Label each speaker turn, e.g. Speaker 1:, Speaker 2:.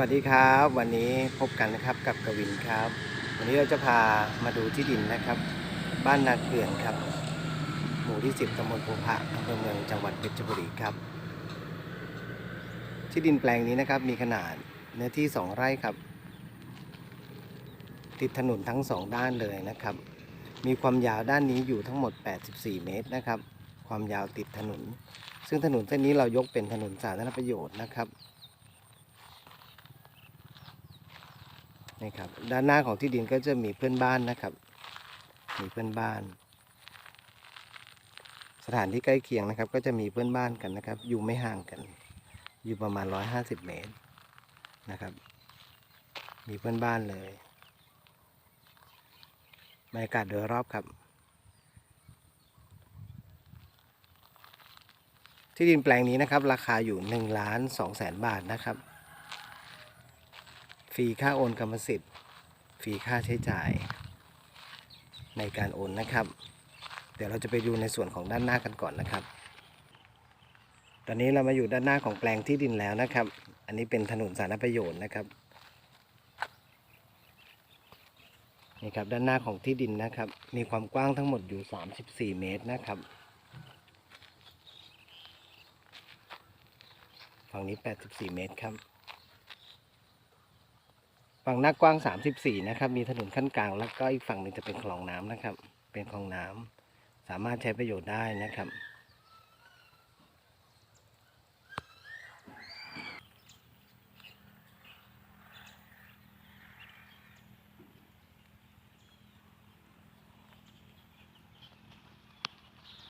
Speaker 1: วัสดีครับ วันนี้พบกันนะครับกับกวินครับ วันนี้เราจะพามาดูที่ดินนะครับ บ้านนาเกลื่อนครับ หมู่ที่ 10ตำบลภูพะอำเภอเมืองจังหวัดเพชรบุรีครับ ที่ดินแปลงนี้นะครับมีขนาดเนื้อที่ 2 ไร่ครับ ติดถนนทั้ง 2 ด้านเลยนะครับ มีความยาวด้านนี้อยู่ทั้งหมด 84 เมตรนะครับ ความยาวติดถนน ซึ่งถนนเส้นนี้เรายกเป็นถนนสาธารณประโยชน์นะครับ นี่ครับด้านหน้าของที่ดินก็จะมีเพื่อนบ้านนะครับ มีเพื่อนบ้าน สถานที่ใกล้เคียงนะครับ ก็จะมีเพื่อนบ้านกันนะครับ อยู่ไม่ห่างกัน อยู่ประมาณ 150 เมตรนะครับ มีเพื่อนบ้านเลยบรรยากาศโดยรอบครับ ที่ดินแปลงนี้นะครับ ราคาอยู่1ล้าน2แสนบาทนะครับ ฟรีค่าโอนกรรมสิทธิ์ฟรีค่าใช้จ่าย ในการโอนนะครับ เดี๋ยวเราจะไปดูในส่วนของด้านหน้ากันก่อนนะครับ ตอนนี้เรามาอยู่ด้านหน้าของแปลงที่ดินแล้วนะครับ อันนี้เป็นถนนสาธารณประโยชน์นะครับนี่ครับด้านหน้าของที่ดินนะครับ มีความกว้างทั้งหมดอยู่ 34 เมตรนะครับฝั่งนี้ 84 เมตรครับ ฝั่งหน้ากว้าง 34 นะครับ มีถนนขั้นกลาง แล้วก็อีกฝั่งหนึ่งจะเป็นคลองน้ำนะครับ เป็นคลองน้ำสามารถใช้ประโยชน์ได้นะครับ